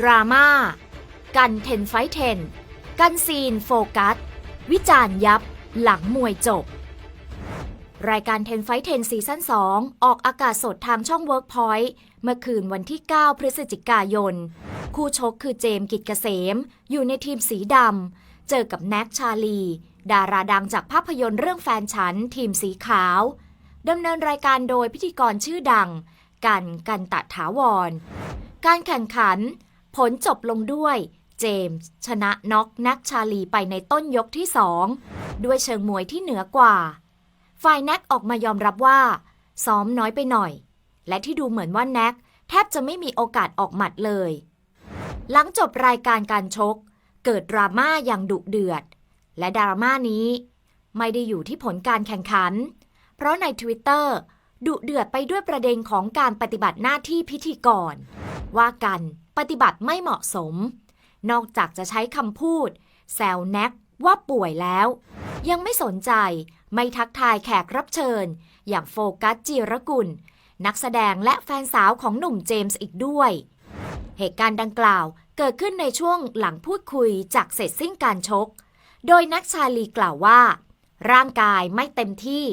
ดราม่า กันเทนไฟเทน กันซีนโฟกัส วิจารณ์ยับ หลังมวยจบ รายการ10 Fight 10ซีซั่น2 ออกอากาศสดทางช่อง Workpoint เมื่อคืนวันที่ 9 พฤศจิกายน คู่ชกคือเจมส์กิจเกษม อยู่ในทีมสีดำ เจอกับแน็กชาลี ดาราดังจากภาพยนตร์เรื่องแฟนฉัน ทีมสีขาวดำเนินรายการโดยพิธีกรชื่อดัง กันกันตะถาวร การแข่งขัน ผลจบลงด้วย เจมส์ชนะน็อกน็กชาลีไปในต้นยกที่2ด้วยเชิงมวยที่เหนือกว่า ฝ่ายแน็กออกมายอมรับว่า ซ้อมน้อยไปหน่อย และที่ดูเหมือนว่าแน็กแทบจะไม่มีโอกาสออกหมัดเลย หลังจบรายการการชก เกิดดราม่าอย่างดุเดือด และดราม่านี้ ไม่ได้อยู่ที่ผลการแข่งขัน เพราะใน Twitter ดุเดือดไปด้วยประเด็นของการปฏิบัติหน้าที่พิธีกร ว่ากัน ปฏิบัติไม่เหมาะสม นอกจากจะใช้คำพูด แซวแน็กว่าป่วยแล้ว ยังไม่สนใจไม่ทักทายแขกรับเชิญ อย่างโฟกัสจีรกุล นักแสดงและแฟนสาวของหนุ่มเจมส์อีกด้วย เหตุการณ์ดังกล่าวเกิดขึ้นในช่วงหลังพูดคุยจากเสร็จสิ้นการชก โดยนักชาลีกล่าวว่า ร่างกายไม่เต็มที่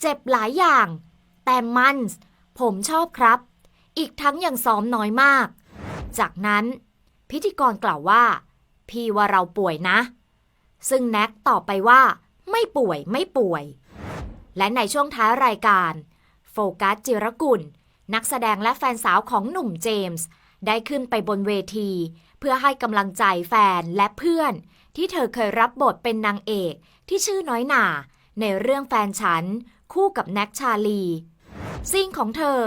เจ็บหลายอย่าง แต่มันผมชอบครับ อีกทั้งยังซ้อมน้อยมาก จากนั้น พิธีกรกล่าวว่า พี่ว่าเราป่วยนะ ซึ่งแน็กตอบไปว่า ไม่ป่วยไม่ป่วย และในช่วงท้ายรายการ โฟกัสจิรกุล นักแสดงและแฟนสาวของหนุ่มเจมส์ได้ขึ้นไปบนเวที เพื่อให้กำลังใจแฟนและเพื่อน ที่เธอเคยรับบทเป็นนางเอกที่ชื่อน้อยหน่าในเรื่องแฟนฉัน คู่กับแน็กชาลีซีนของเธอ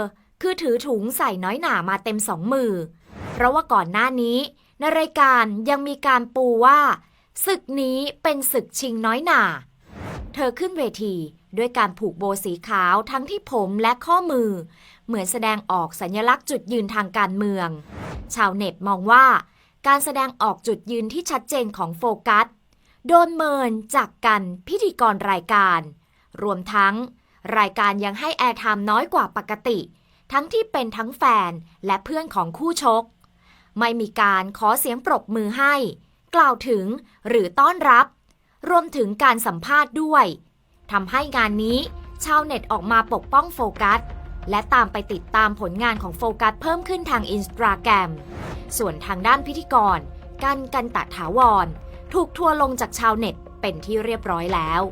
คือถือถุงใส่น้อยหน่ามาเต็มสองมือ เพราะว่าก่อนหน้านี้ ในรายการยังมีการปูว่า ศึกนี้เป็นศึกชิงน้อยหนา เธอขึ้นเวทีด้วยการผูกโบสีขาวทั้งที่ผมและข้อมือ เหมือนแสดงออกสัญลักษณ์จุดยืนทางการเมือง ชาวเน็ตมองว่า การแสดงออกจุดยืนที่ชัดเจนของโฟกัส โดนเมินจากกันพิธีกรรายการ รวมทั้ง รายการยังให้แอร์ไทม์น้อยกว่าปกติ ทั้งที่เป็นทั้งแฟนและเพื่อนของคู่ชก ไม่มีการขอเสียงปรบมือให้ กล่าวถึงหรือต้อนรับ รวมถึงการสัมภาษณ์ด้วยทำให้งานนี้ชาวเน็ตออกมาปกป้องโฟกัส และตามไปติดตามผลงานของโฟกัสเพิ่มขึ้นทางอินสตาแกรมส่วนทางด้านพิธีกร กันกันตะถาวร ถูกทัวลงจากชาวเน็ตเป็นที่เรียบร้อยแล้ว